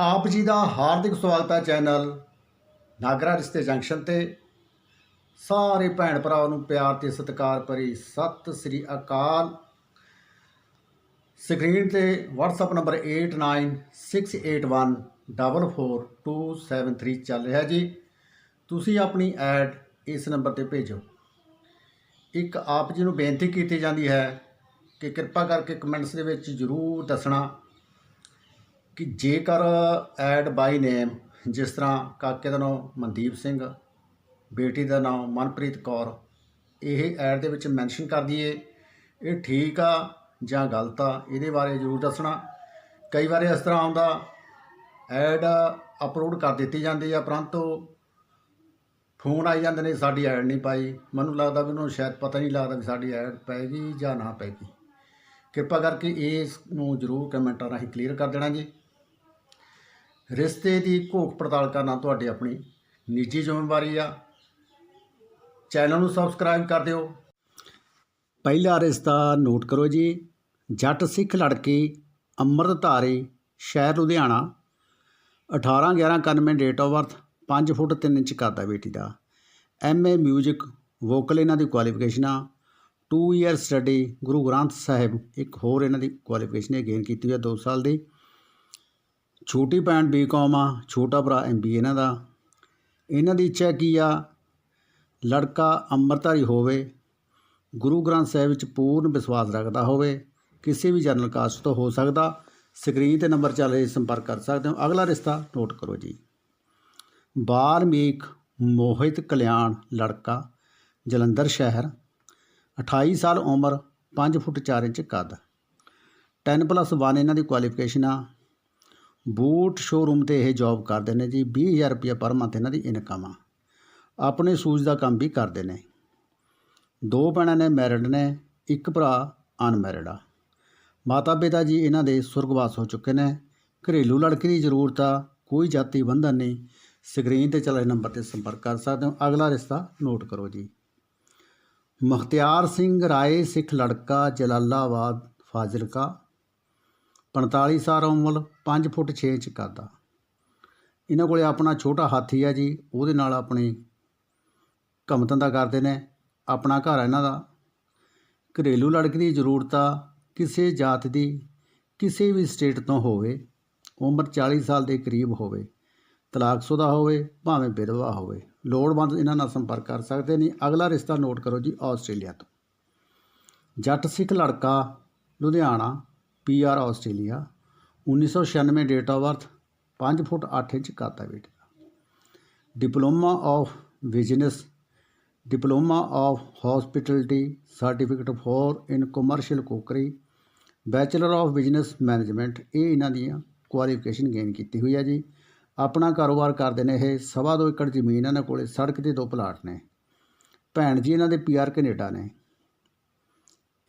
ਆਪ ਜੀ ਦਾ ਹਾਰਦਿਕ ਸਵਾਗਤ ਹੈ ਚੈਨਲ ਨਾਗਰਾ ਰਿਸ਼ਤੇ ਜੰਕਸ਼ਨ ਤੇ। ਸਾਰੇ ਭੈਣ ਭਰਾਵਾਂ ਨੂੰ ਪਿਆਰ ਤੇ ਸਤਿਕਾਰ ਭਰੀ ਸਤਿ ਸ੍ਰੀ ਅਕਾਲ। ਸਕਰੀਨ ਤੇ WhatsApp ਨੰਬਰ 8968144273 ਚੱਲ ਰਿਹਾ ਜੀ। ਤੁਸੀਂ ਆਪਣੀ ਐਡ ਇਸ ਨੰਬਰ ਤੇ ਭੇਜੋ। ਇੱਕ ਆਪ ਜੀ ਨੂੰ ਬੇਨਤੀ ਕੀਤੀ ਜਾਂਦੀ ਹੈ ਕਿ ਕਿਰਪਾ ਕਰਕੇ ਕਮੈਂਟਸ ਦੇ ਵਿੱਚ ਜ਼ਰੂਰ ਦੱਸਣਾ। ਕਿ ਜੇਕਰ ਐਡ ਬਾਈ ਨੇਮ ਜਿਸ ਤਰ੍ਹਾਂ ਕਾਕੇ ਦਾ ਨਾਮ ਮਨਦੀਪ ਸਿੰਘ, ਬੇਟੀ ਦਾ ਨਾਮ ਮਨਪ੍ਰੀਤ ਕੌਰ, ਇਹ ਐਡ ਦੇ ਵਿੱਚ ਮੈਂਸ਼ਨ ਕਰ ਦਈਏ, ਇਹ ਠੀਕ ਆ ਜਾਂ ਗਲਤ ਆ, ਇਹਦੇ ਬਾਰੇ ਜ਼ਰੂਰ ਦੱਸਣਾ। ਕਈ ਵਾਰ ਇਸ ਤਰ੍ਹਾਂ ਆਉਂਦਾ ਐਡ ਅਪਲੋਡ ਕਰ ਦਿੱਤੀ ਜਾਂਦੀ ਆ ਪਰੰਤੂ ਫੋਨ ਆਈ ਜਾਂਦੇ ਨੇ ਸਾਡੀ ਐਡ ਨਹੀਂ ਪਾਈ। ਮੈਨੂੰ ਲੱਗਦਾ ਵੀ ਉਹਨੂੰ ਸ਼ਾਇਦ ਪਤਾ ਨਹੀਂ ਲੱਗਦਾ ਵੀ ਸਾਡੀ ਐਡ ਪੈਗੀ ਜਾਂ ਨਾ ਪੈਗੀ। ਕਿਰਪਾ ਕਰਕੇ ਇਸ ਨੂੰ ਜ਼ਰੂਰ ਕਮੈਂਟਾਂ ਰਾਹੀਂ ਕਲੀਅਰ ਕਰ ਦੇਣਾ ਜੀ। ਰਿਸ਼ਤੇ ਦੀ ਘੋਖ ਪੜਤਾਲ ਕਰਨਾ ਤੁਹਾਡੀ ਆਪਣੀ ਨਿੱਜੀ ਜ਼ਿੰਮੇਵਾਰੀ ਆ। ਚੈਨਲ ਨੂੰ ਸਬਸਕ੍ਰਾਈਬ ਕਰ ਦਿਓ। ਪਹਿਲਾ ਰਿਸ਼ਤਾ ਨੋਟ ਕਰੋ ਜੀ। ਜੱਟ ਸਿੱਖ ਲੜਕੀ ਅੰਮ੍ਰਿਤਧਾਰੀ, ਸ਼ਹਿਰ Ludhiana. 18 11 91 date of birth 5 foot 3 inch ਕਰਦਾ ਬੇਟੀ ਦਾ। ਐਮਏ 뮤직 ਵੋਕਲ ਇਹਨਾਂ ਦੀ ਕੁਆਲੀਫਿਕੇਸ਼ਨ ਆ। 2 ਇਅਰ ਸਟੱਡੀ ਗੁਰੂ ਗ੍ਰੰਥ ਸਾਹਿਬ, ਇੱਕ ਹੋਰ ਇਹਨਾਂ ਦੀ ਕੁਆਲੀਫਿਕੇਸ਼ਨ ਹੈ ਗੇਨ ਕੀਤੀ ਹੋਈ ਹੈ 2 ਸਾਲ ਦੀ। ਛੋਟੀ ਭੈਣ ਬੀਕਾਮ ਆ, ਛੋਟਾ ਭਰਾ ਐਮਬੀ ਇਹਨਾਂ ਦਾ। ਇਹਨਾਂ ਦੀ ਇੱਛਾ ਕੀ ਆ? ਲੜਕਾ ਅੰਮ੍ਰਿਤਧਾਰੀ ਹੋਵੇ, ਗੁਰੂ ਗ੍ਰੰਥ ਸਾਹਿਬ ਵਿੱਚ ਪੂਰਨ ਵਿਸ਼ਵਾਸ ਰੱਖਦਾ ਹੋਵੇ, ਕਿਸੇ ਵੀ ਜਨਰਲ ਕਾਸਟ ਤੋਂ ਹੋ ਸਕਦਾ, ਸਕਰੀਨ ਤੇ ਨੰਬਰ ਚੱਲ ਰਿਹਾ, ਸੰਪਰਕ ਕਰ ਸਕਦੇ ਹੋ। ਅਗਲਾ ਰਿਸ਼ਤਾ ਨੋਟ ਕਰੋ ਜੀ। ਬਾਰਮੀਕ ਮੋਹਿਤ ਕਲਿਆਣ ਲੜਕਾ, ਜਲੰਧਰ ਸ਼ਹਿਰ 28 ਸਾਲ ਉਮਰ 5 ਫੁੱਟ 4 ਇੰਚ ਕੱਦ। 10 ਪਲੱਸ 1 ਇਹਨਾਂ ਦੀ ਕੁਆਲੀਫਿਕੇਸ਼ਨ ਆ। ਬੂਟ ਸ਼ੋਰੂਮ ਤੇ ਇਹ ਜੌਬ ਕਰਦੇ ਨੇ ਜੀ 20000 ਰੁਪਏ ਪਰ ਮੰਥ ਇਹਨਾਂ ਦੀ ਇਨਕਮ ਆ। ਆਪਣੇ ਸੂਜ ਦਾ ਕੰਮ ਵੀ ਕਰਦੇ ਨੇ। ਦੋ ਭੈਣਾਂ ਨੇ ਮੈਰਿਡ ਨੇ, ਇੱਕ ਭਰਾ ਅਨਮੈਰਿਡ ਆ। ਮਾਤਾ ਪਿਤਾ ਜੀ ਇਹਨਾਂ ਦੇ ਸੁਰਗਵਾਸ ਹੋ ਚੁੱਕੇ ਨੇ। ਘਰੇਲੂ ਲੜਕੀ ਦੀ ਜ਼ਰੂਰਤ ਆ, ਕੋਈ ਜਾਤੀ ਬੰਧਨ ਨਹੀਂ। ਸਕਰੀਨ ਤੇ ਚੱਲ ਰਹੇ ਨੰਬਰ ਤੇ ਸੰਪਰਕ ਕਰ ਸਕਦੇ ਹੋ। ਅਗਲਾ ਰਿਸ਼ਤਾ ਨੋਟ ਕਰੋ ਜੀ। ਮੁਖਤਿਆਰ ਸਿੰਘ ਰਾਏ ਸਿੱਖ ਲੜਕਾ ਜਲਾਲਾਬਾਦ ਫਾਜ਼ਿਲਕਾ। 45 ਸਾਲ ਉਮਰ 5 ਫੁੱਟ 6 ਇੰਚ ਕਰਦਾ। ਇਹਨਾਂ ਕੋਲੇ ਆਪਣਾ ਛੋਟਾ ਹਾਥੀ ਆ ਜੀ, ਉਹਦੇ ਨਾਲ ਆਪਣੀ ਕੰਮ ਧੰਦਾ ਕਰਦੇ ਨੇ, ਆਪਣਾ ਘਰ ਆ ਇਹਨਾਂ ਦਾ। ਘਰੇਲੂ ਲੜਕੀ ਦੀ ਜ਼ਰੂਰਤ ਆ, ਕਿਸੇ ਜਾਤ ਦੀ, ਕਿਸੇ ਵੀ ਸਟੇਟ ਤੋਂ ਹੋਵੇ, ਉਮਰ 40 ਸਾਲ ਦੇ ਕਰੀਬ ਹੋਵੇ ਤਲਾਕਸ਼ੁਦਾ ਹੋਵੇ, ਭਾਵੇਂ ਵਿਧਵਾ ਹੋਵੇ। ਲੋੜਵੰਦ ਇਹਨਾਂ ਨਾਲ ਸੰਪਰਕ ਕਰ ਸਕਦੇ ਨੇ। ਅਗਲਾ ਰਿਸ਼ਤਾ ਨੋਟ ਕਰੋ ਜੀ, ਆਸਟ੍ਰੇਲੀਆ ਤੋਂ। ਜੱਟ ਸਿੱਖ ਲੜਕਾ, Ludhiana P R Australia 1996 date of birth 5 foot 8 inch ਕਾਤਾ ਬੇਟਾ। Diploma of business diploma of hospitality certificate four in commercial cookery bachelor of business management ਇਹ ਇਹਨਾਂ ਦੀਆਂ ਕੁਆਲੀਫਿਕੇਸ਼ਨ ਗੇਨ ਕੀਤੀ ਹੋਈ ਹੈ ਜੀ। ਆਪਣਾ ਕਾਰੋਬਾਰ ਕਰਦੇ ਨੇ ਇਹ, ਸਵਾ ਦੋ ਏਕੜ ਜ਼ਮੀਨ ਇਹਨਾਂ ਕੋਲੇ, ਸੜਕ ਤੇ ਦੋ ਪਲਾਟ ਨੇ। ਭੈਣ ਜੀ, ਇਹਨਾਂ ਦੇ ਪੀਆਰ ਕੈਨੇਡਾ ਨੇ।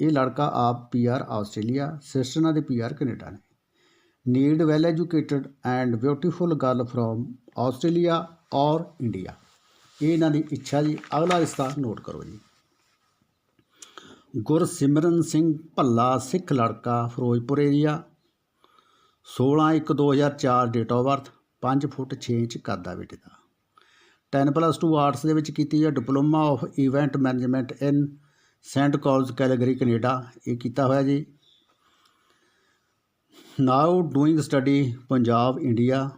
ਇਹ ਲੜਕਾ ਆਪ ਪੀਆਰ ਆਸਟ੍ਰੇਲੀਆ ਸਿਸਟਰ ਇਹਨਾਂ ਦੇ ਪੀਆਰ ਕੈਨੇਡਾ ਨੇ। Need well educated and beautiful girl from Australia or India. ਇਹ ਇਹਨਾਂ ਦੀ ਇੱਛਾ ਜੀ। ਅਗਲਾ ਰਿਸ਼ਤਾ ਨੋਟ ਕਰੋ ਜੀ। ਗੁਰਸਿਮਰਨ ਸਿੰਘ ਭੱਲਾ ਸਿੱਖ ਲੜਕਾ, Firozpur area 16 1 2004 date of birth 5 foot 6 inch ਕੱਦ ਆ ਬੇਟੇ ਦਾ। 10 ਪਲੱਸ 2 ਆਰਟਸ ਦੇ ਵਿੱਚ ਕੀਤੀ ਹੈ। Diploma of event management in saint college Calgary, Canada, ਇਹ ਕੀਤਾ ਹੋਇਆ ਜੀ। Now doing study Punjab India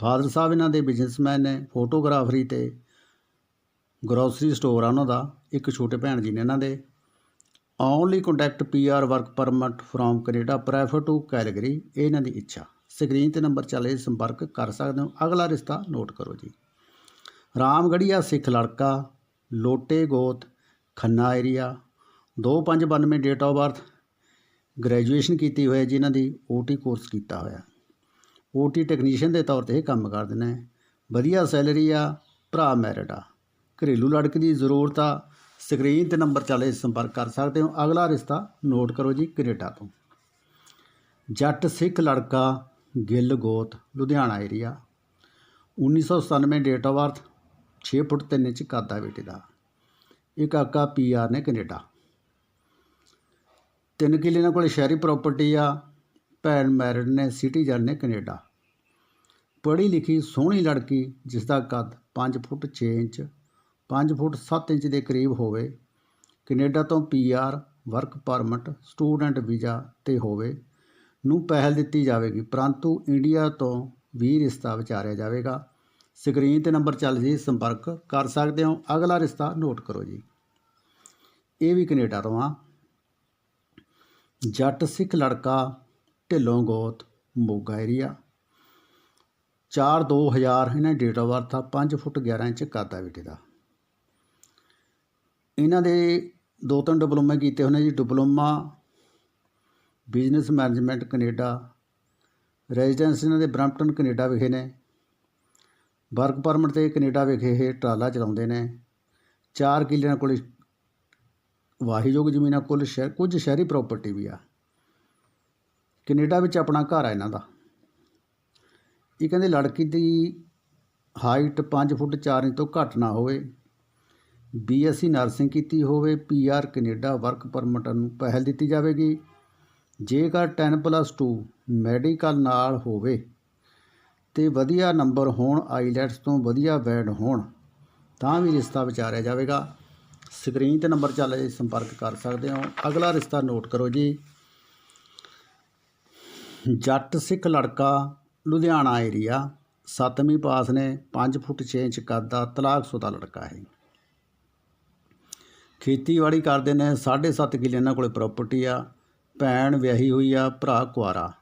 father ਸਾਹਿਬ ਇਹਨਾਂ ਦੇ ਬਿਜ਼ਨਸਮੈਨ ਨੇ ਫੋਟੋਗ੍ਰਾਫਰੀ ਤੇ ਗਰੋਸਰੀ ਸਟੋਰ ਆ ਉਹਨਾਂ ਦਾ, ਇੱਕ ਛੋਟੇ ਭੈਣ ਜੀ ਨੇ ਇਹਨਾਂ ਦੇ। Only contact PR work permit from Canada prefer to Calgary ਇਹ ਇਹਨਾਂ ਦੀ ਇੱਛਾ। ਸਕਰੀਨ ਤੇ ਨੰਬਰ ਚੱਲੇ ਸੰਪਰਕ ਕਰ ਸਕਦੇ ਹੋ। ਅਗਲਾ ਰਿਸ਼ਤਾ ਨੋਟ ਕਰੋ ਜੀ। ਰਾਮਗੜੀਆ ਸਿੱਖ ਲੜਕਾ, ਲੋਟੇ ਗੋਤ Khanna area 2592 date of birth graduation ਕੀਤੀ ਹੋਈ ਹੈ, ਜਿਨ੍ਹਾਂ ਦੀ ਓਟੀ ਕੋਰਸ ਕੀਤਾ ਹੋਇਆ ਓਟੀ ਟੈਕਨੀਸ਼ੀਅਨ ਦੇ ਤੌਰ ਤੇ ਇਹ ਕੰਮ ਕਰਦੇ ਨੇ ਵਧੀਆ ਸੈਲਰੀ ਆ, ਭਰਾ ਮੈਰਿਡ ਆ। ਘਰੇਲੂ ਲੜਕੀ ਦੀ ਜ਼ਰੂਰਤ ਆ ਸਕਰੀਨ ਤੇ ਨੰਬਰ ਚੱਲੇ ਸੰਪਰਕ ਕਰ ਸਕਦੇ ਹੋ। ਅਗਲਾ ਰਿਸ਼ਤਾ ਨੋਟ ਕਰੋ ਜੀ, ਕੈਨੇਡਾ ਤੋਂ। ਜੱਟ ਸਿੱਖ ਲੜਕਾ ਗਿੱਲ ਗੋਤ, Ludhiana area 1997 date of birth 6 foot 3 inch ਕੱਦ ਆ ਬੇਟੇ ਦਾ। ਇਹ ਕਾਕਾ ਪੀਆਰ ਨੇ ਕੈਨੇਡਾ। ਤਿੰਨ ਕਿੱਲੇ ਇਹਨਾਂ ਕੋਲ ਸ਼ਹਿਰੀ ਪ੍ਰਾਪਰਟੀ ਆ, ਭੈਣ ਮੈਰਿਡ ਨੇ, ਸਿਟੀਜ਼ਨ ਨੇ ਕੈਨੇਡਾ। ਪੜ੍ਹੀ ਲਿਖੀ ਸੋਹਣੀ ਲੜਕੀ ਜਿਸ ਦਾ ਕੱਦ 5 ਫੁੱਟ 6 ਇੰਚ 5 ਫੁੱਟ 7 ਇੰਚ ਦੇ ਕਰੀਬ ਹੋਵੇ, ਕੈਨੇਡਾ ਤੋਂ PR work permit, student visa ਤੇ ਹੋਵੇ, ਨੂੰ ਪਹਿਲ ਦਿੱਤੀ ਜਾਵੇਗੀ। ਪਰੰਤੂ ਇੰਡੀਆ ਤੋਂ ਵੀ ਰਿਸ਼ਤਾ ਵਿਚਾਰਿਆ ਜਾਵੇਗਾ। ਸਕਰੀਨ ਤੇ ਨੰਬਰ ਚੱਲ ਜੀ, ਸੰਪਰਕ ਕਰ ਸਕਦੇ ਹੋ। ਅਗਲਾ ਰਿਸ਼ਤਾ ਨੋਟ ਕਰੋ ਜੀ। ਇਹ ਵੀ ਕੈਨੇਡਾ ਤੋਂ ਆ। ਜੱਟ ਸਿੱਖ ਲੜਕਾ ਢਿੱਲੋਂ ਗੋਤ, ਮੋਗਾ ਏਰੀਆ 4 2000 ਇਹਨਾਂ ਡੇਟ ਆਫ ਬਰਥ ਆ 5 ਫੁੱਟ 11 ਇੰਚ ਕੱਦ ਆ ਬੇਟੇ ਦਾ। ਇਹਨਾਂ ਦੇ ਦੋ ਤਿੰਨ ਡਿਪਲੋਮੇ ਕੀਤੇ ਹੋਏ ਨੇ ਜੀ diploma business management Canada residence ਇਹਨਾਂ ਦੇ ਬ੍ਰੈਂਪਟਨ ਕੈਨੇਡਾ ਵਿਖੇ ਨੇ। ਵਰਕ ਪਰਮਿਟ ਤੇ ਕੈਨੇਡਾ ਵਿਖੇ ਇਹ ਟਰਾਲਾ ਚਲਾਉਂਦੇ ਨੇ। 4 ਕਿੱਲਿਆਂ ਕੋਲ ਵਾਹੀਯੋਗ ਜ਼ਮੀਨਾਂ ਕੁੱਲ ਸ਼ਹਿਰ ਕੁਝ ਸ਼ਹਿਰੀ ਪ੍ਰਾਪਰਟੀ ਵੀ ਆ। ਕੈਨੇਡਾ ਵਿੱਚ ਆਪਣਾ ਘਰ ਆ ਇਹਨਾਂ ਦਾ। ਇਹ ਕਹਿੰਦੇ ਲੜਕੀ ਦੀ ਹਾਈਟ 5 ਫੁੱਟ 4 ਇੰਚ ਤੋਂ ਘੱਟ ਨਾ ਹੋਵੇ। ਬੀਐਸਸੀ ਨਰਸਿੰਗ ਕੀਤੀ ਹੋਵੇ ਪੀਆਰ ਕੈਨੇਡਾ ਵਰਕ ਪਰਮਿਟ ਨੂੰ ਪਹਿਲ ਦਿੱਤੀ ਜਾਵੇਗੀ। ਜੇਕਰ 10+2 ਮੈਡੀਕਲ ਨਾਲ ਹੋਵੇ ਤੇ ਵਧੀਆ ਨੰਬਰ ਹੋਣ ਆਈਲੈਟਸ ਤੋਂ ਵਧੀਆ ਬੈਂਡ ਹੋਣ, ਤਾਂ ਵੀ ਰਿਸ਼ਤਾ ਵਿਚਾਰਿਆ ਜਾਵੇਗਾ। ਸਕਰੀਨ ਤੇ ਨੰਬਰ ਚੱਲ ਰਿਹਾ ਸੰਪਰਕ ਕਰ ਸਕਦੇ ਹੋ। ਅਗਲਾ ਰਿਸ਼ਤਾ ਨੋਟ ਕਰੋ ਜੀ। ਜੱਟ ਸਿੱਖ ਲੜਕਾ, ਲੁਧਿਆਣਾ ਏਰੀਆ 7ਵੀਂ ਪਾਸ ਨੇ 5 ਫੁੱਟ 6 ਇੰਚ ਕੱਦ ਦਾ ਤਲਾਕਸ਼ੁਦਾ ਲੜਕਾ ਹੈ। ਖੇਤੀਬਾੜੀ ਕਰਦੇ ਨੇ 7.5 ਕਿੱਲੇ ਇਹਨਾਂ ਕੋਲੇ ਪ੍ਰਾਪਰਟੀ ਆ। ਭੈਣ ਵਿਆਹੀ ਹੋਈ ਆ, ਭਰਾ ਕੁਆਰਾ।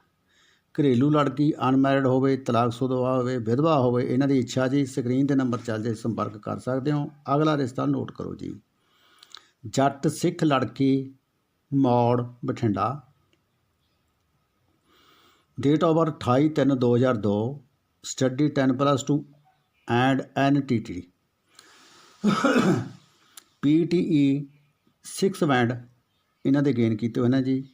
ਘਰੇਲੂ ਲੜਕੀ ਅਨਮੈਰਿਡ ਹੋਵੇ, ਤਲਾਕ ਤਲਾਕਸ਼ੁਦਾ ਹੋਵੇ, ਵਿਧਵਾ ਹੋਵੇ, ਇਹਨਾਂ ਦੀ ਇੱਛਾ ਜੀ, ਸਕਰੀਨ ਤੇ ਨੰਬਰ ਚੱਲ ਜੇ ਸੰਪਰਕ ਕਰ ਸਕਦੇ ਹੋ। ਅਗਲਾ ਰਿਸ਼ਤਾ ਨੋਟ ਕਰੋ ਜੀ। ਜੱਟ ਸਿੱਖ ਲੜਕੀ Maur Bathinda. Date of birth 28 ਤਿੰਨ 2002 study 10 plus 2 and NTT PTE 6 band ਇਹਨਾਂ ਦੇ ਗੇਨ ਕੀਤੇ ਹੋਏ ਨੇ ਜੀ।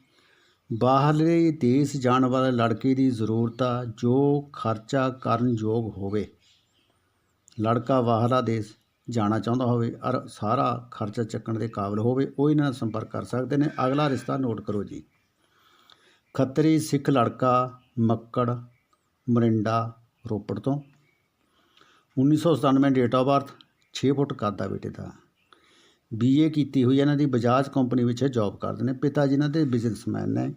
ਬਾਹਰਲੇ ਦੇਸ਼ ਜਾਣ ਵਾਲੇ ਲੜਕੇ ਦੀ ਜ਼ਰੂਰਤ ਆ, ਜੋ ਖਰਚਾ ਕਰਨ ਯੋਗ ਹੋਵੇ। ਲੜਕਾ ਬਾਹਰਲਾ ਦੇਸ਼। ਜਾਣਾ ਚਾਹੁੰਦਾ ਹੋਵੇ ਔਰ ਸਾਰਾ ਖਰਚਾ ਚੱਕਣ ਦੇ ਕਾਬਿਲ ਹੋਵੇ, ਉਹ ਇਹਨਾਂ ਨਾਲ ਸੰਪਰਕ ਕਰ ਸਕਦੇ ਨੇ। ਅਗਲਾ ਰਿਸ਼ਤਾ ਨੋਟ ਕਰੋ ਜੀ। ਖੱਤਰੀ ਸਿੱਖ ਲੜਕਾ ਮੱਕੜ ਮਰਿੰਡਾ ਰੋਪੜ ਤੋਂ। 1997 ਡੇਟ ਆਫ ਬਰਥ 6 ਫੁੱਟ ਕੱਦ ਆ ਬੇਟੇ ਦਾ। ਬੀਏ ਕੀਤੀ ਹੋਈ ਇਹਨਾਂ ਦੀ ਬਜਾਜ ਕੰਪਨੀ ਵਿੱਚ ਜੌਬ ਕਰਦੇ ਨੇ। ਪਿਤਾ ਜੀ ਇਹਨਾਂ ਦੇ ਬਿਜ਼ਨਸਮੈਨ ਨੇ।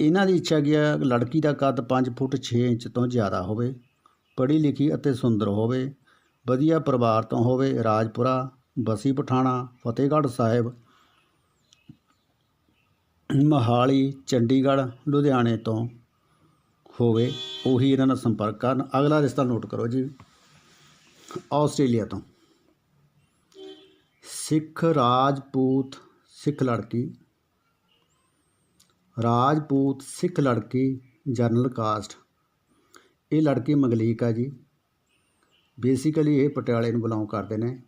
ਇਹਨਾਂ ਦੀ ਇੱਛਾ ਕੀ ਹੈ ਲੜਕੀ ਦਾ ਕੱਦ 5 ਫੁੱਟ 6 ਇੰਚ ਤੋਂ ਜ਼ਿਆਦਾ ਹੋਵੇ, ਪੜ੍ਹੀ ਲਿਖੀ ਅਤੇ ਸੁੰਦਰ ਹੋਵੇ। ਵਧੀਆ ਪਰਿਵਾਰ ਤੋਂ ਹੋਵੇ, ਰਾਜਪੁਰਾ, ਬਸੀ ਪਠਾਣਾ, ਫਤਿਹਗੜ੍ਹ ਸਾਹਿਬ, ਮੋਹਾਲੀ, ਚੰਡੀਗੜ੍ਹ, ਲੁਧਿਆਣੇ ਤੋਂ ਹੋਵੇ, ਉਹੀ ਇਹਨਾਂ ਨਾਲ ਸੰਪਰਕ ਕਰਨ। ਅਗਲਾ ਰਿਸ਼ਤਾ ਨੋਟ ਕਰੋ ਜੀ। ਆਸਟ੍ਰੇਲੀਆ ਤੋਂ। ਸਿੱਖ ਰਾਜਪੂਤ ਸਿੱਖ ਲੜਕੀ। ਰਾਜਪੂਤ ਸਿੱਖ ਲੜਕੀ, ਜਨਰਲ ਕਾਸਟ। ਇਹ ਲੜਕੀ ਮੰਗਲੀਕ ਆ ਜੀ। ਬੇਸਿਕਲੀ ਇਹ ਪਟਿਆਲੇ ਨੂੰ ਬਿਲੋਂਗ ਕਰਦੇ ਨੇ।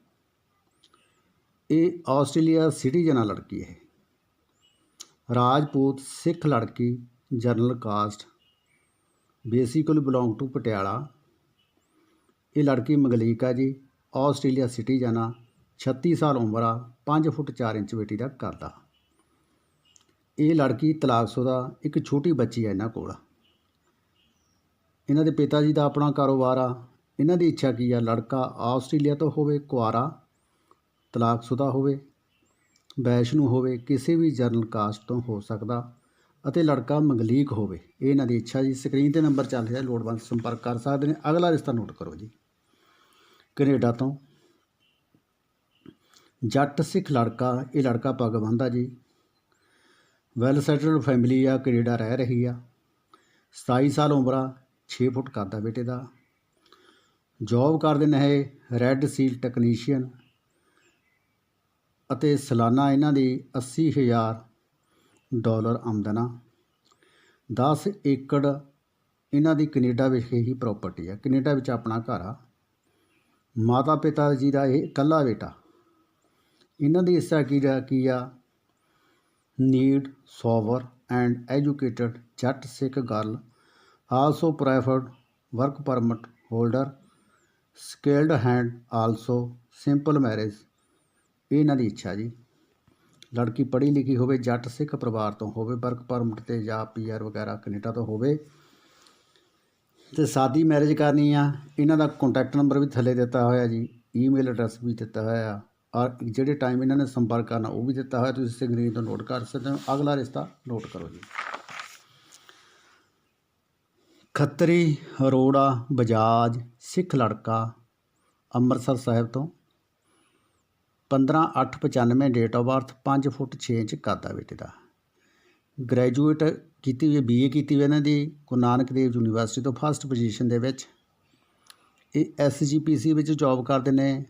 ਇਹ ਆਸਟ੍ਰੇਲੀਆ ਸਿਟੀਜ਼ਨ ਆ ਲੜਕੀ ਹੈ। ਰਾਜਪੂਤ ਸਿੱਖ ਲੜਕੀ general caste basically belong to Patiala. ਇਹ ਲੜਕੀ ਮੰਗਲੀਕ ਆ ਜੀ। ਆਸਟ੍ਰੇਲੀਆ ਸਿਟੀਜ਼ਨ ਆ 36 ਸਾਲ ਉਮਰ ਆ 5 ਫੁੱਟ 4 ਇੰਚ ਬੇਟੀ ਦਾ ਕਰਦਾ ਇਹ ਲੜਕੀ ਤਲਾਕਸ਼ੁਦਾ ਇੱਕ ਛੋਟੀ ਬੱਚੀ ਹੈ ਇਹਨਾਂ ਕੋਲ। ਇਹਨਾਂ ਦੇ ਪਿਤਾ ਜੀ ਦਾ ਆਪਣਾ ਕਾਰੋਬਾਰ ਆ। ਇਹਨਾਂ ਦੀ ਇੱਛਾ ਕੀ ਆ? ਲੜਕਾ ਆਸਟ੍ਰੇਲੀਆ ਤੋਂ ਹੋਵੇ, ਕੁਆਰਾ, ਤਲਾਕਸ਼ੁਦਾ ਹੋਵੇ, ਵੈਸ਼ਨੂ ਹੋਵੇ, ਕਿਸੇ ਵੀ ਜਰਨਲ ਕਾਸਟ ਤੋਂ ਹੋ ਸਕਦਾ ਅਤੇ ਲੜਕਾ ਮੰਗਲੀਕ ਹੋਵੇ। ਇਹ ਇਹਨਾਂ ਦੀ ਇੱਛਾ ਜੀ। ਸਕਰੀਨ ਤੇ ਨੰਬਰ ਚੱਲ ਰਿਹਾ, ਲੋੜਵੰਦ ਸੰਪਰਕ ਕਰ ਸਕਦੇ ਨੇ। ਅਗਲਾ ਰਿਸ਼ਤਾ ਨੋਟ ਕਰੋ ਜੀ। ਕੈਨੇਡਾ ਤੋਂ। ਜੱਟ ਸਿੱਖ ਲੜਕਾ, ਇਹ ਲੜਕਾ ਪੱਗ ਬੰਨ੍ਹਦਾ ਜੀ। ਵੈਲ ਸੈਟਲਡ ਫੈਮਿਲੀ ਆ, ਕੈਨੇਡਾ ਰਹਿ ਰਹੀ ਆ। 27 ਸਾਲ ਉਮਰ ਆ 6 ਫੁੱਟ ਕਰਦਾ ਬੇਟੇ ਦਾ। ਜੌਬ ਕਰਦੇ ਨੇ ਇਹ ਰੈੱਡ ਸੀਲ ਟੈਕਨੀਸ਼ੀਅਨ ਅਤੇ ਸਾਲਾਨਾ ਇਹਨਾਂ ਦੀ 80000 ਡਾਲਰ ਆਮਦਨ ਆ। 10 ਏਕੜ ਇਹਨਾਂ ਦੀ ਕੈਨੇਡਾ ਵਿਖੇ ਹੀ ਪ੍ਰਾਪਰਟੀ ਆ। ਕੈਨੇਡਾ ਵਿੱਚ ਆਪਣਾ ਘਰ ਆ। ਮਾਤਾ ਪਿਤਾ ਜੀ ਦਾ ਇਹ ਇਕੱਲਾ ਬੇਟਾ। ਇਹਨਾਂ ਦੀ ਇੱਛਾ ਕੀ ਦਾ ਕੀ ਆ? Need sober and educated Jatt Sikh girl also preferred work permit holder skilled hand also simple marriage ਇਹ ਇਹਨਾਂ ਦੀ ਇੱਛਾ ਜੀ। ਲੜਕੀ ਪੜ੍ਹੀ ਲਿਖੀ ਹੋਵੇ, ਜੱਟ ਸਿੱਖ ਪਰਿਵਾਰ ਤੋਂ ਹੋਵੇ, ਵਰਕ ਪਰਮਿਟ ਤੇ ਜਾਂ ਪੀਆਰ ਵਗੈਰਾ ਕੈਨੇਡਾ ਤੋਂ ਹੋਵੇ, ਤੇ ਸਾਦੀ ਮੈਰਿਜ ਕਰਨੀ ਆ। ਇਹਨਾਂ ਦਾ ਕੰਟੈਕਟ ਨੰਬਰ ਵੀ ਥੱਲੇ ਦਿੱਤਾ ਹੋਇਆ ਜੀ। ਈਮੇਲ ਐਡਰੈਸ ਵੀ ਦਿੱਤਾ ਹੋਇਆ। ਆ ਔਰ ਜਿਹੜੇ ਟਾਈਮ ਇਹਨਾਂ ਨੇ ਸੰਪਰਕ ਕਰਨਾ, ਉਹ ਵੀ ਦਿੱਤਾ ਹੋਇਆ। ਤੁਸੀਂ ਸਕਰੀਨ ਤੋਂ ਨੋਟ ਕਰ ਸਕਦੇ ਹੋ। ਅਗਲਾ ਰਿਸ਼ਤਾ ਨੋਟ ਕਰੋ ਜੀ। ਖੱਤਰੀ, ਅਰੋੜਾ, ਬਜਾਜ, ਸਿੱਖ ਲੜਕਾ, ਅੰਮ੍ਰਿਤਸਰ ਸਾਹਿਬ ਤੋਂ। 15/8/95 date of birth 5 foot 6 inch ਕੱਦ ਬੇਟੇ ਦਾ। ਗ੍ਰੈਜੂਏਟ ਕੀਤੀ ਹੋਈ ਬੀਏ ਕੀਤੀ ਹੋਈ ਇਹਨਾਂ ਦੀ, ਗੁਰੂ ਨਾਨਕ ਦੇਵ ਯੂਨੀਵਰਸਿਟੀ ਤੋਂ ਫਸਟ ਪੋਜੀਸ਼ਨ ਦੇ ਵਿੱਚ। ਇਹ ਐਸਜੀਪੀਸੀ ਵਿੱਚ ਜੌਬ ਕਰਦੇ ਨੇ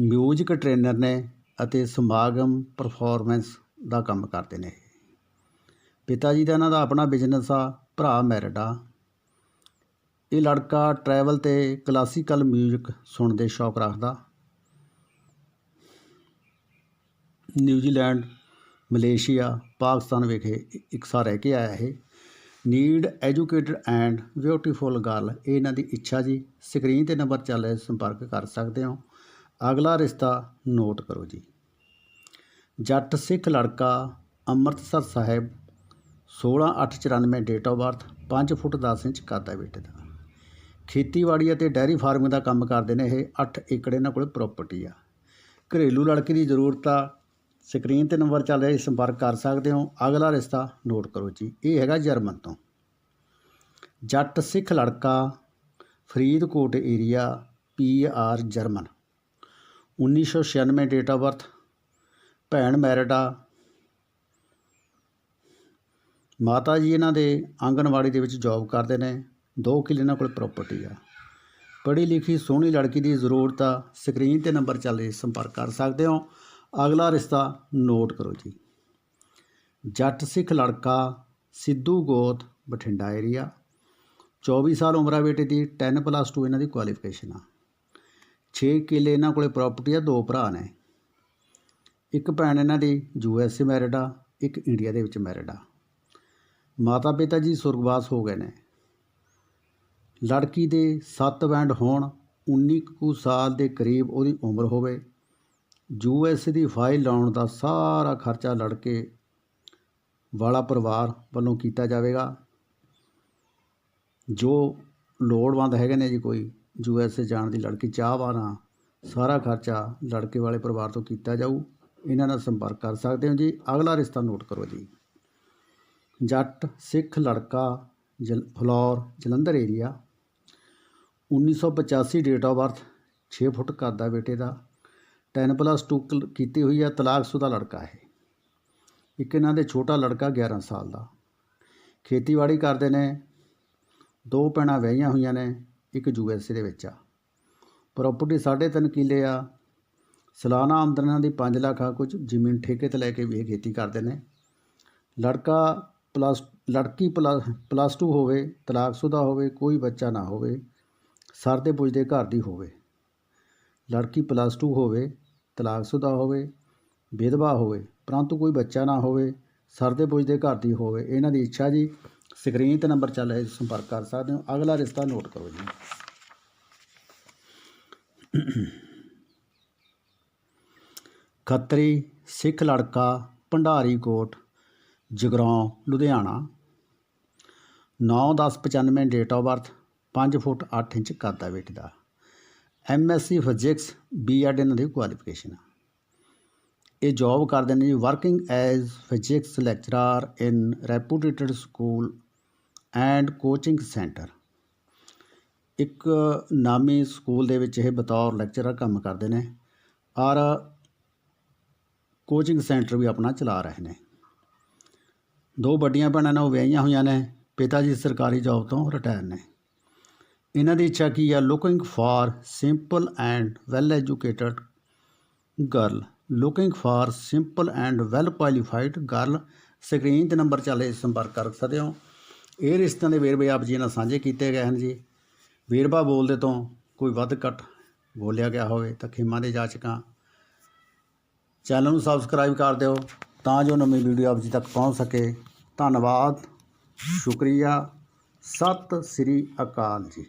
ਮਿਊਜ਼ਿਕ ਟ੍ਰੇਨਰ ਨੇ ਅਤੇ ਸਮਾਗਮ ਪਰਫਾਰਮੈਂਸ ਦਾ ਕੰਮ ਕਰਦੇ ਨੇ। ਪਿਤਾ ਜੀ ਦਾ ਇਹਨਾਂ ਦਾ ਆਪਣਾ ਬਿਜ਼ਨਸ ਆ ਭਰਾ ਮੈਰਿਡਾ ਇਹ ਲੜਕਾ ਟਰੈਵਲ ਤੇ ਕਲਾਸੀਕਲ 뮤직 ਸੁਣਨ ਦੇ ਸ਼ੌਕ ਰੱਖਦਾ। ਨਿਊਜ਼ੀਲੈਂਡ ਮਲੇਸ਼ੀਆ ਪਾਕਿਸਤਾਨ ਵਿਖੇ ਇਕਸਾ ਰਹਿ ਕੇ ਆਇਆ ਇਹ। Need educated and beautiful girl ਇਹ ਇਹਨਾਂ ਦੀ ਇੱਛਾ ਜੀ। ਸਕਰੀਨ ਤੇ ਨੰਬਰ ਚੱਲ ਰਿਹਾ, ਸੰਪਰਕ ਕਰ ਸਕਦੇ ਹੋ। ਅਗਲਾ ਰਿਸ਼ਤਾ ਨੋਟ ਕਰੋ ਜੀ। ਜੱਟ ਸਿੱਖ ਲੜਕਾ Amritsar Sahib 16/8/94 date of birth 5 foot 10 inch ਕੱਦ ਹੈ ਬੇਟੇ ਦਾ। ਖੇਤੀਬਾੜੀ ਅਤੇ ਡੈਰੀ ਫਾਰਮਿੰਗ ਦਾ ਕੰਮ ਕਰਦੇ ਨੇ ਇਹ 8 ਏਕੜ ਇਹਨਾਂ ਕੋਲ ਪ੍ਰਾਪਰਟੀ ਆ। ਘਰੇਲੂ ਲੜਕੀ ਦੀ ਜ਼ਰੂਰਤ ਆ ਸਕਰੀਨ ਤੇ ਨੰਬਰ ਚੱਲ ਰਿਹਾ ਜੀ ਸੰਪਰਕ ਕਰ ਸਕਦੇ ਹੋ। ਅਗਲਾ ਰਿਸ਼ਤਾ ਨੋਟ ਕਰੋ ਜੀ, ਇਹ ਹੈਗਾ ਜਰਮਨ ਤੋਂ। ਜੱਟ ਸਿੱਖ ਲੜਕਾ, Faridkot area P R German 1996 date of birth ਭੈਣ ਮੈਰਿਡ ਆ ਮਾਤਾ ਜੀ ਇਹਨਾਂ ਦੇ ਆਂਗਣਵਾੜੀ ਦੇ ਵਿੱਚ ਜੌਬ ਕਰਦੇ ਨੇ 2 ਕਿੱਲੇ ਇਹਨਾਂ ਕੋਲ ਪ੍ਰਾਪਰਟੀ ਆ। ਪੜ੍ਹੀ ਲਿਖੀ, ਸੋਹਣੀ ਲੜਕੀ ਦੀ ਜ਼ਰੂਰਤ ਆ ਸਕਰੀਨ ਤੇ ਨੰਬਰ ਚੱਲ ਸੰਪਰਕ ਕਰ ਸਕਦੇ ਹੋ। ਅਗਲਾ ਰਿਸ਼ਤਾ ਨੋਟ ਕਰੋ ਜੀ। ਜੱਟ ਸਿੱਖ ਲੜਕਾ ਸਿੱਧੂ ਗੋਤ ਬਠਿੰਡਾ ਏਰੀਆ 24 ਸਾਲ ਉਮਰ ਬੇਟੇ ਦੀ 10 ਪਲੱਸ 2 ਇਹਨਾਂ ਦੀ ਕੁਆਲੀਫਿਕੇਸ਼ਨ ਆ। 6 ਕਿੱਲੇ ਇਹਨਾਂ ਕੋਲੇ ਪ੍ਰਾਪਰਟੀ ਆ, ਦੋ ਭਰਾ ਨੇ। ਇੱਕ ਭੈਣ ਇਹਨਾਂ ਦੀ ਯੂ ਐਸ ਏ ਮੈਰਿਡ ਆ, ਇੱਕ ਇੰਡੀਆ ਦੇ ਵਿੱਚ ਮੈਰਿਡ ਆ। ਮਾਤਾ ਪਿਤਾ ਜੀ ਸੁਰਗਵਾਸ ਹੋ ਗਏ ਨੇ। ਲੜਕੀ ਦੇ 7 ਬੈਂਡ ਹੋਣ 19 ਕੁ ਸਾਲ ਦੇ ਕਰੀਬ ਉਹਦੀ ਉਮਰ ਹੋਵੇ, ਯੂ ਐਸ ਦੀ ਫਾਈਲ ਲਾਉਣ ਦਾ ਸਾਰਾ ਖਰਚਾ ਲੜਕੇ ਵਾਲਾ ਪਰਿਵਾਰ ਵੱਲੋਂ ਕੀਤਾ ਜਾਵੇਗਾ। ਜੋ ਲੋੜਵੰਦ ਹੈਗੇ ਨੇ ਜੀ ਕੋਈ ਯੂ ਐਸ ਜਾਣ ਦੀ ਲੜਕੀ ਚਾਹਵਾਨ ਆ, ਸਾਰਾ ਖਰਚਾ ਲੜਕੇ ਵਾਲੇ ਪਰਿਵਾਰ ਤੋਂ ਕੀਤਾ ਜਾਊ। ਇਹਨਾਂ ਨਾਲ ਸੰਪਰਕ ਕਰ ਸਕਦੇ ਹੋ ਜੀ। ਅਗਲਾ ਰਿਸ਼ਤਾ ਨੋਟ ਕਰੋ ਜੀ। ਜੱਟ, ਸਿੱਖ, ਲੜਕਾ, ਜਲ, Phillaur, Jalandhar area 1985 date of birth 6 foot ਕੱਦ ਦਾ ਬੇਟੇ ਦਾ। 10 ਪਲੱਸ 2 ਕੀਤੀ ਹੋਈ ਹੈ ਤਲਾਕਸ਼ੁਦਾ ਲੜਕਾ ਹੈ ਇੱਕ ਇਹਨਾਂ ਦੇ ਛੋਟਾ ਲੜਕਾ 11 ਸਾਲ ਦਾ। ਖੇਤੀਬਾੜੀ ਕਰਦੇ ਨੇ। ਦੋ ਭੈਣਾਂ ਵਹੀਆਂ ਹੋਈਆਂ ਨੇ, ਇੱਕ ਯੂ ਐਸ ਏ ਦੇ ਵਿੱਚ ਆ। ਪ੍ਰਾਪਰਟੀ 3.5 ਕਿੱਲੇ ਆ। ਸਾਲਾਨਾ ਆਮਦਨ ਇਹਨਾਂ ਦੀ 5 ਲੱਖ ਆ ਕੁਝ, ਜ਼ਮੀਨ ਠੇਕੇ ਤੇ ਲੈ ਕੇ ਵੀ ਇਹ ਖੇਤੀ ਕਰਦੇ ਨੇ। ਲੜਕਾ ਪਲੱਸ, ਲੜਕੀ ਪਲੱਸ ਪਲੱਸ 2 ਹੋਵੇ ਤਲਾਕਸ਼ੁਦਾ ਹੋਵੇ, ਕੋਈ ਬੱਚਾ ਨਾ ਹੋਵੇ, ਸਰ ਦੇ ਪੁੱਜਦੇ ਘਰ ਦੀ ਹੋਵੇ। ਲੜਕੀ ਪਲੱਸ 2 ਹੋਵੇ ਤਲਾਕਸ਼ੁਦਾ ਹੋਵੇ, ਵਿਧਵਾ ਹੋਵੇ, ਪਰੰਤੂ ਕੋਈ ਬੱਚਾ ਨਾ ਹੋਵੇ, ਸਰ ਦੇ ਪੁੱਜਦੇ ਘਰ ਦੀ ਹੋਵੇ, ਇਹਨਾਂ ਦੀ ਇੱਛਾ ਜੀ, ਸਕਰੀਨ ਤੇ ਨੰਬਰ ਚੱਲ ਰਿਹਾ ਸੰਪਰਕ ਕਰ ਸਕਦੇ ਹੋ। ਅਗਲਾ ਰਿਸ਼ਤਾ ਨੋਟ ਕਰੋ ਜੀ। ਖੱਤਰੀ, ਸਿੱਖ ਲੜਕਾ, Bhandari Kot. Jagraon, Ludhiana. 9/10/95 date of birth 5 foot 8 inch ਕੱਦ ਦਾ। ਬੇਟੇ ਦਾ ਐਮਐਸਸੀ ਫਿਜ਼ਿਕਸ ਬੀਐਡ ਇਹਨਾਂ ਦੀ ਕੁਆਲੀਫਿਕੇਸ਼ਨ ਆ। ਇਹ ਜੌਬ ਕਰਦੇ ਨੇ ਜੀ working as physics lecturer in reputed school and coaching centre ਇੱਕ ਨਾਮੀ ਸਕੂਲ ਦੇ ਵਿੱਚ ਇਹ ਬਤੌਰ ਲੈਕਚਰਰ ਕੰਮ ਕਰਦੇ ਨੇ, ਔਰ ਕੋਚਿੰਗ ਸੈਂਟਰ ਵੀ ਆਪਣਾ ਚਲਾ ਰਹੇ ਨੇ। ਦੋ ਵੱਡੀਆਂ ਭੈਣਾਂ ਨੇ ਉਹ ਵਿਆਹੀਆਂ ਹੋਈਆਂ ਨੇ, ਪਿਤਾ ਜੀ ਸਰਕਾਰੀ ਜੌਬ ਤੋਂ ਰਿਟਾਇਰ ਨੇ। ਇਹਨਾਂ ਦੀ ਇੱਛਾ ਕੀ ਆ? Looking for simple and well educated girl looking for simple and well qualified girl screen ਤੇ ਨੰਬਰ ਚੱਲੇ ਸੰਪਰਕ ਕਰ ਸਕਦੇ ਹੋ। ਇਹ ਰਿਸ਼ਤਿਆਂ ਦੇ ਵੇਰਵੇ ਆਪ ਜੀ ਨਾਲ ਸਾਂਝੇ ਕੀਤੇ ਗਏ ਹਨ ਜੀ। ਵੇਰਵਾ ਬੋਲਦੇ ਤੋਂ ਕੋਈ ਵੱਧ ਘੱਟ ਬੋਲਿਆ ਗਿਆ ਹੋਵੇ ਤਾਂ ਖੇਮਾਂ ਦੇ ਜਾਚਕਾਂ। ਚੈਨਲ ਨੂੰ ਸਬਸਕ੍ਰਾਈਬ ਕਰ ਦਿਓ। ਤਾਂ ਜੋ ਨਵੀਂ ਵੀਡੀਓ ਆਪ ਜੀ ਤੱਕ ਪਹੁੰਚ ਸਕੇ। ਧੰਨਵਾਦ। ਸ਼ੁਕਰੀਆ। ਸਤਿ ਸ੍ਰੀ ਅਕਾਲ ਜੀ।